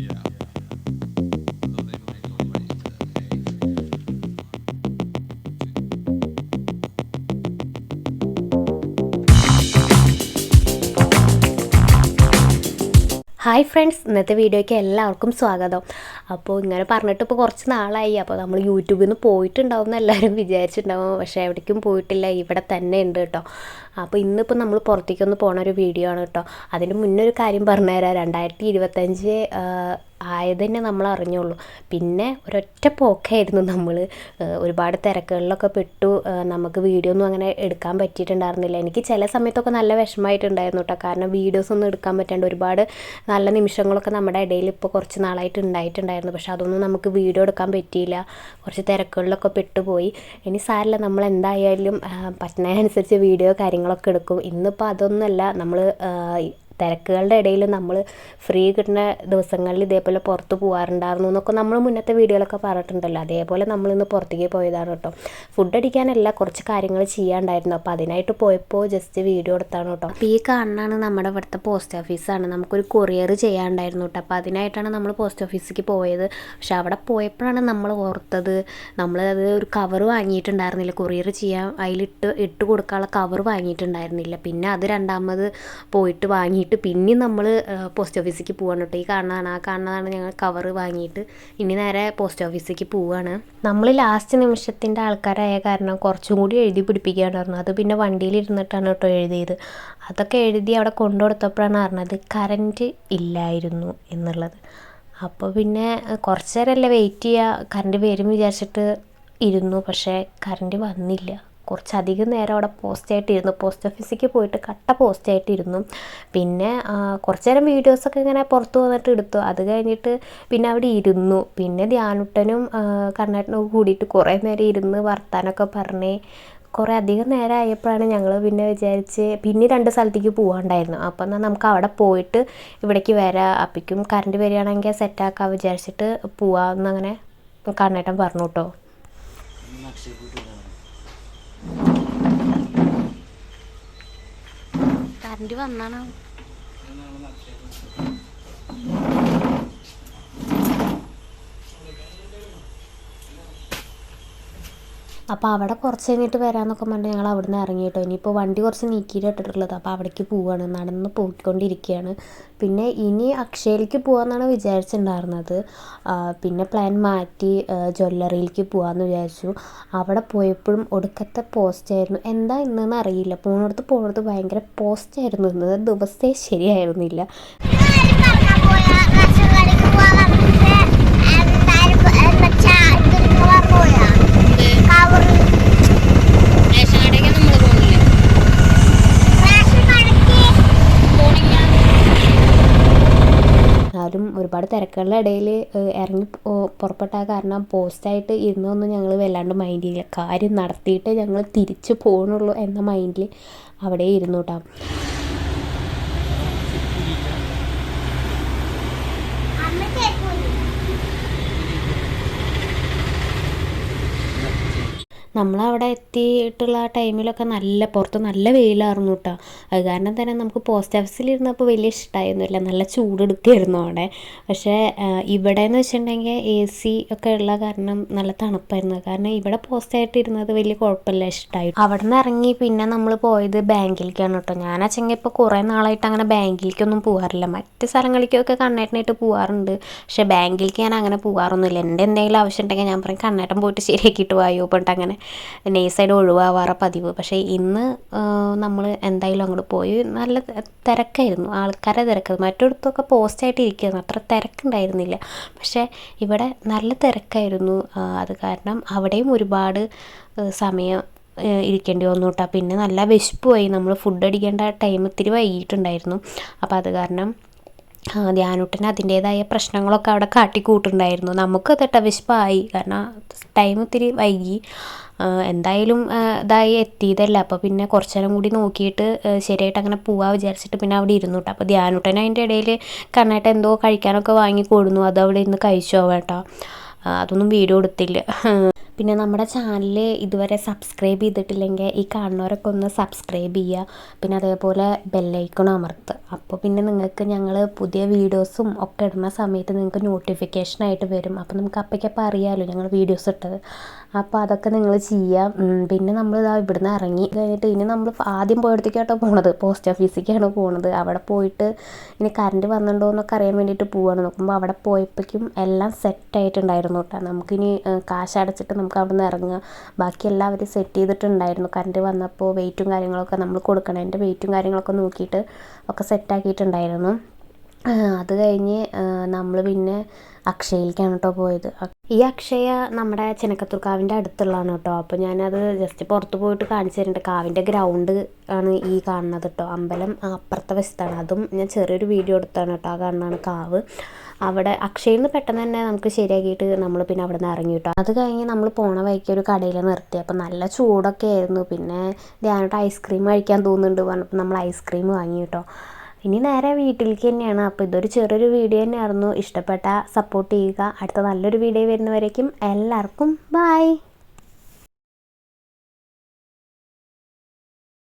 Yeah. Hi friends ഇന്നത്തെ വീഡിയോയ്ക്ക് എല്ലാവർക്കും സ്വാഗതം. അപ്പോൾ ഇങ്ങനെ പറഞ്ഞിട്ട് ഇപ്പോൾ കുറച്ച് നാളായി. അപ്പോൾ നമ്മൾ യൂട്യൂബിൽ നിന്ന് പോയിട്ടുണ്ടാവും എന്ന് എല്ലാവരും വിചാരിച്ചിട്ടുണ്ടാവും. പക്ഷേ എവിടേക്കും പോയിട്ടില്ല ഇവിടെ തന്നെ ഉണ്ട് കേട്ടോ. അപ്പോൾ ഇന്നിപ്പോൾ നമ്മൾ പുറത്തേക്കൊന്ന് പോണ ഒരു വീഡിയോ ആണ് കേട്ടോ. അതിന് മുന്നേ ഒരു കാര്യം പറഞ്ഞുതരാം. രണ്ടായിരത്തി ഇരുപത്തഞ്ച് ആയത് തന്നെ നമ്മൾ അറിഞ്ഞുള്ളൂ. പിന്നെ ഒരൊറ്റ പോക്കായിരുന്നു നമ്മൾ ഒരുപാട് തിരക്കുകളിലൊക്കെ പെട്ടു നമുക്ക് വീഡിയോ ഒന്നും അങ്ങനെ എടുക്കാൻ പറ്റിയിട്ടുണ്ടായിരുന്നില്ല. എനിക്ക് ചില സമയത്തൊക്കെ നല്ല വിഷമമായിട്ടുണ്ടായിരുന്നു കേട്ടോ കാരണം വീഡിയോസ് ഒന്നും എടുക്കാൻ പറ്റാണ്ട് ഒരുപാട് നല്ല നിമിഷങ്ങളൊക്കെ നമ്മുടെ ഇടയിൽ ഇപ്പോൾ കുറച്ച് നാളായിട്ട് ഉണ്ടായിട്ടുണ്ടായിരുന്നു. പക്ഷെ അതൊന്നും നമുക്ക് വീഡിയോ എടുക്കാൻ പറ്റിയില്ല. കുറച്ച് തിരക്കുകളിലൊക്കെ പെട്ടുപോയി. ഇനി സാരില്ല നമ്മൾ എന്തായാലും പറ്റുന്നതിനനുസരിച്ച് വീഡിയോ കാര്യങ്ങളൊക്കെ എടുക്കും. ഇന്നിപ്പോൾ അതൊന്നുമല്ല. നമ്മൾ തിരക്കുകളുടെ ഇടയിൽ നമ്മൾ ഫ്രീ കിട്ടുന്ന ദിവസങ്ങളിൽ ഇതേപോലെ പുറത്ത് പോകാറുണ്ടായിരുന്നു എന്നൊക്കെ നമ്മൾ മുന്നത്തെ വീഡിയോയിലൊക്കെ പറഞ്ഞിട്ടുണ്ടല്ലോ. അതേപോലെ നമ്മളിന്ന് പുറത്തേക്ക് പോയതാണ് കേട്ടോ. ഫുഡ് അടിക്കാനല്ല കുറച്ച് കാര്യങ്ങൾ ചെയ്യാണ്ടായിരുന്നു. അപ്പോൾ അതിനായിട്ട് പോയപ്പോൾ ജസ്റ്റ് വീഡിയോ എടുത്താണ് കേട്ടോ. അപ്പോൾ ഈ കാണുന്നതാണ് നമ്മുടെ ഇവിടുത്തെ പോസ്റ്റ് ഓഫീസാണ് നമുക്കൊരു കൊറിയർ ചെയ്യാണ്ടായിരുന്നു കേട്ടോ. അപ്പോൾ അതിനായിട്ടാണ് നമ്മൾ പോസ്റ്റ് ഓഫീസിലേക്ക് പോയത്. പക്ഷെ അവിടെ പോയപ്പോഴാണ് നമ്മൾ ഓർത്തത്. നമ്മൾ അത് ഒരു കവർ വാങ്ങിയിട്ടുണ്ടായിരുന്നില്ല. കൊറിയർ ചെയ്യാൻ അതിലിട്ട് ഇട്ട് കൊടുക്കാനുള്ള കവർ വാങ്ങിയിട്ടുണ്ടായിരുന്നില്ല. പിന്നെ അത് രണ്ടാമത് പോയിട്ട് വാങ്ങിയിട്ട് പിന്നെ നമ്മൾ പോസ്റ്റ് ഓഫീസിലേക്ക് പോവാണ് കേട്ടോ ഈ കാണുന്നതാണ് ആ കാണുന്നതാണ് ഞങ്ങൾ കവർ വാങ്ങിയിട്ട് ഇനി നേരെ പോസ്റ്റ് ഓഫീസിലേക്ക് പോവാണ്. നമ്മൾ ലാസ്റ്റ് നിമിഷത്തിന്റെ ആൾക്കാരായ കാരണം കുറച്ചും കൂടി എഴുതി പിടിപ്പിക്കാണ്ടായിരുന്നു. അത് പിന്നെ വണ്ടിയിൽ ഇരുന്നിട്ടാണ് കേട്ടോ എഴുതിയത്. അതൊക്കെ എഴുതി അവിടെ കൊണ്ടു കൊടുത്തപ്പോഴാണ് അറിഞ്ഞത് കറന്റ് ഇല്ലായിരുന്നു എന്നുള്ളത്. അപ്പോൾ പിന്നെ കുറച്ച് നേരമല്ലേ വെയിറ്റ് ചെയ്യുക കറണ്ട് വരും വിചാരിച്ചിട്ട് ഇരുന്നു. പക്ഷേ കറണ്ട് വന്നില്ല. കുറച്ചധികം നേരം അവിടെ പോസ്റ്റായിട്ടിരുന്നു. പോസ്റ്റ് ഓഫീസിലേക്ക് പോയിട്ട് കട്ട പോസ്റ്റായിട്ടിരുന്നു. പിന്നെ കുറച്ച് നേരം വീഡിയോസൊക്കെ ഇങ്ങനെ പുറത്ത് വന്നിട്ട് എടുത്തു. അത് കഴിഞ്ഞിട്ട് പിന്നെ അവിടെ ഇരുന്നു. പിന്നെ ധ്യാനുട്ടനും കണ്ണാട്ടനും കൂടിയിട്ട് കുറേ നേരം ഇരുന്ന് വർത്താനൊക്കെ പറഞ്ഞ് കുറേ അധികം നേരം ആയപ്പോഴാണ് ഞങ്ങൾ പിന്നെ വിചാരിച്ച് പിന്നെ രണ്ട് സ്ഥലത്തേക്ക് പോകാണ്ടായിരുന്നു അപ്പോൾ എന്നാൽ നമുക്ക് അവിടെ പോയിട്ട് ഇവിടേക്ക് വരാം. അപ്പിക്കും കറണ്ട് വരികയാണെങ്കിൽ സെറ്റാക്കാം വിചാരിച്ചിട്ട് പോവാമെന്നങ്ങനെ കണ്ണേട്ടൻ പറഞ്ഞു കേട്ടോ. കറണ്ട് വന്നാണ്. അപ്പോൾ അവിടെ കുറച്ച് കഴിഞ്ഞിട്ട് വരാമെന്നൊക്കെ പറഞ്ഞിട്ട് ഞങ്ങൾ അവിടെ നിന്ന് ഇറങ്ങി കേട്ടോ ഇനിയിപ്പോൾ വണ്ടി കുറച്ച് നീക്കിയിട്ട് ഇട്ടിട്ടുള്ളത്. അപ്പോൾ അവിടേക്ക് പോവുകയാണ് നടന്ന് പോയിക്കൊണ്ടിരിക്കുകയാണ് പിന്നെ ഇനി അക്ഷയയിലേക്ക് പോകാമെന്നാണ് വിചാരിച്ചിട്ടുണ്ടായിരുന്നത്. പിന്നെ പ്ലാൻ മാറ്റി ജ്വല്ലറിയിലേക്ക് പോകാമെന്ന് വിചാരിച്ചു. അവിടെ പോയപ്പോഴും ഒടുക്കത്തെ പോസ്റ്റായിരുന്നു എന്താ ഇന്നെന്ന് അറിയില്ല. പോണടുത്ത് പോണടുത്ത് ഭയങ്കര പോസ്റ്റായിരുന്നു ഇന്നത് ദിവസത്തെ ശരിയായിരുന്നില്ല. ഒരുപാട് തിരക്കുകളുടെ ഇടയിൽ ഇറങ്ങി പുറപ്പെട്ട കാരണം പോസ്റ്റായിട്ട് ഇരുന്നൊന്നും ഞങ്ങൾ വല്ലാണ്ട് മൈൻഡ് ചെയ്യില്ല കാര്യം നടത്തിയിട്ട് ഞങ്ങൾ തിരിച്ച് പോകണുള്ളൂ എന്ന മൈൻഡിൽ അവിടെ ഇരുന്നു കേട്ടോ നമ്മളവിടെ എത്തിയിട്ടുള്ള ആ ടൈമിലൊക്കെ നല്ല പുറത്ത് നല്ല വെയിലായിരുന്നു കേട്ടോ അത് കാരണം തന്നെ നമുക്ക് പോസ്റ്റ് ഓഫീസിൽ ഇരുന്നപ്പോൾ വലിയ ഇഷ്ടമായിരുന്നില്ല നല്ല ചൂടെടുക്കായിരുന്നു അവിടെ. പക്ഷേ ഇവിടെ എന്ന് വെച്ചിട്ടുണ്ടെങ്കിൽ എ സി ഒക്കെ ഉള്ള കാരണം നല്ല തണുപ്പായിരുന്നു. കാരണം ഇവിടെ പോസ്റ്റായിട്ട് ഇരുന്നത് വലിയ കുഴപ്പമില്ല ഇഷ്ടമായി അവിടെ നിന്ന് ഇറങ്ങി പിന്നെ നമ്മൾ പോയത് ബാങ്കിലേക്കാണ് കേട്ടോ ഞാൻ ഞാനാച്ചെങ്കിൽ ഇപ്പോൾ കുറേ നാളായിട്ട് അങ്ങനെ ബാങ്കിലേക്കൊന്നും പോകാറില്ല മറ്റ് സ്ഥലങ്ങളിലേക്കൊക്കെ കണ്ണേട്ടനായിട്ട് പോകാറുണ്ട് പക്ഷേ ബാങ്കിലേക്ക് ഞാൻ അങ്ങനെ പോകാറൊന്നുമില്ല എന്റെ എന്തെങ്കിലും ആവശ്യം ഉണ്ടെങ്കിൽ ഞാൻ പറയും കണ്ണേട്ടൻ പോയിട്ട് ശരിയാക്കിയിട്ട് വായോ പോയിട്ട് അങ്ങനെ നെയ്സായിട്ട് ഒഴിവാവാറ പതിവ്. പക്ഷേ ഇന്ന് നമ്മൾ എന്തായാലും അങ്ങോട്ട് പോയി നല്ല തിരക്കായിരുന്നു. ആൾക്കാരെ തിരക്ക്. മറ്റിടത്തൊക്കെ പോസ്റ്റായിട്ട് ഇരിക്കുന്നു അത്ര തിരക്കുണ്ടായിരുന്നില്ല. പക്ഷേ ഇവിടെ നല്ല തിരക്കായിരുന്നു. അത് കാരണം അവിടെയും ഒരുപാട് സമയം ഇരിക്കേണ്ടി വന്നു കേട്ടോ പിന്നെ നല്ല വിശപ്പ് പോയി നമ്മൾ ഫുഡ് അടിക്കേണ്ട ടൈം ഇത്തിരി വൈകിട്ടുണ്ടായിരുന്നു അപ്പോൾ അത് കാരണം ധ്യാനുട്ടന് അതിന്റേതായ പ്രശ്നങ്ങളൊക്കെ അവിടെ കാട്ടിക്കൂട്ടുണ്ടായിരുന്നു. നമുക്ക് തെട്ട വിശപ്പായി. കാരണം ടൈം ഇത്തിരി വൈകി. എന്തായാലും ഇതായി എത്തിയതല്ല. അപ്പോൾ പിന്നെ കുറച്ച് നേരം കൂടി നോക്കിയിട്ട് ശരിയായിട്ട് അങ്ങനെ പോവാ വിചാരിച്ചിട്ട് പിന്നെ അവിടെ ഇരുന്നു കേട്ടോ. അപ്പോൾ ധ്യാനുട്ടൻ അതിന്റെ ഇടയിൽ കണ്ണായിട്ട് എന്തോ കഴിക്കാനൊക്കെ വാങ്ങി കൊടുന്നു. അത് അവിടെ ഇരുന്ന് കഴിച്ചോ കേട്ടോ. അതൊന്നും വീഡിയോ എടുത്തില്ല. പിന്നെ നമ്മുടെ ചാനൽ ഇതുവരെ സബ്സ്ക്രൈബ് ചെയ്തിട്ടില്ലെങ്കിൽ ഈ കാണുന്നവരൊക്കെ ഒന്ന് സബ്സ്ക്രൈബ് ചെയ്യുക. പിന്നെ അതേപോലെ ബെല്ലൈക്കണം അമർത്ത് അപ്പോൾ പിന്നെ നിങ്ങൾക്ക് ഞങ്ങൾ പുതിയ വീഡിയോസും ഒക്കെ ഇടുന്ന സമയത്ത് നിങ്ങൾക്ക് നോട്ടിഫിക്കേഷനായിട്ട് വരും. അപ്പോൾ നമുക്ക് അപ്പോഴേക്കപ്പോൾ അറിയാമല്ലോ ഞങ്ങൾ വീഡിയോസ് ഇട്ടത്. അപ്പോൾ അതൊക്കെ നിങ്ങൾ ചെയ്യാം. പിന്നെ നമ്മൾ ഇതാ ഇവിടുന്ന് ഇറങ്ങി കഴിഞ്ഞിട്ട് ഇനി നമ്മൾ ആദ്യം പോയടത്തേക്കാട്ടോ പോണത്. പോസ്റ്റ് ഓഫീസിലേക്കാണ് പോണത്. അവിടെ പോയിട്ട് ഇനി കറണ്ട് വന്നിട്ടുണ്ടോ എന്നൊക്കെ അറിയാൻ വേണ്ടിയിട്ട് പോവാണ്. നോക്കുമ്പോൾ അവിടെ പോയപ്പോഴേക്കും എല്ലാം സെറ്റ് സെറ്റായിട്ടുണ്ടായിരുന്നു കേട്ടോ നമുക്കിനി കാശ് അടച്ചിട്ട് നമുക്ക് അവിടെ നിന്ന് ഇറങ്ങുക. ബാക്കി എല്ലാവരും സെറ്റ് ചെയ്തിട്ടുണ്ടായിരുന്നു. കറണ്ട് വന്നപ്പോൾ വെയിറ്റും കാര്യങ്ങളൊക്കെ നമ്മൾ കൊടുക്കണതിന്റെ വെയിറ്റും കാര്യങ്ങളൊക്കെ നോക്കിയിട്ട് ഒക്കെ സെറ്റാക്കിയിട്ടുണ്ടായിരുന്നു അത് കഴിഞ്ഞ് നമ്മൾ പിന്നെ അക്ഷയയിലേക്കാണ് കേട്ടോ പോയത്. ഈ അക്ഷയ നമ്മുടെ ചെനക്കത്തൂർക്കാവിന്റെ അടുത്തുള്ളതാണ് കേട്ടോ അപ്പോൾ ഞാനത് ജസ്റ്റ് പുറത്ത് പോയിട്ട് കാണിച്ചു തരുന്നുണ്ട് കാവിന്റെ ഗ്രൗണ്ട് ആണ് ഈ കാണുന്നത് കേട്ടോ അമ്പലം അപ്പുറത്തെ വശത്താണ്. അതും ഞാൻ ചെറിയൊരു വീഡിയോ എടുത്താണ് കേട്ടോ ആ കാണുന്നതാണ് കാവ്. അവിടെ അക്ഷയിൽ നിന്ന് പെട്ടെന്ന് തന്നെ നമുക്ക് ശരിയാക്കിയിട്ട് നമ്മൾ പിന്നെ അവിടെ നിന്ന് ഇറങ്ങി കേട്ടോ അത് കഴിഞ്ഞ് നമ്മൾ പോണ വഴിക്ക് ഒരു കടയിൽ നിർത്തി. അപ്പോൾ നല്ല ചൂടൊക്കെ ആയിരുന്നു. പിന്നെ ധ്യാനോട്ട് ഐസ്ക്രീം കഴിക്കാൻ തോന്നുന്നുണ്ട് പറഞ്ഞപ്പോൾ നമ്മൾ ഐസ്ക്രീം വാങ്ങി കേട്ടോ ഇനി നേരെ വീട്ടിലേക്ക് തന്നെയാണ്. അപ്പോൾ ഇതൊരു ചെറിയൊരു വീഡിയോ തന്നെയായിരുന്നു. ഇഷ്ടപ്പെട്ട സപ്പോർട്ട് ചെയ്യുക. അടുത്ത നല്ലൊരു വീഡിയോ വരുന്നവരേക്കും എല്ലാവർക്കും ബായ്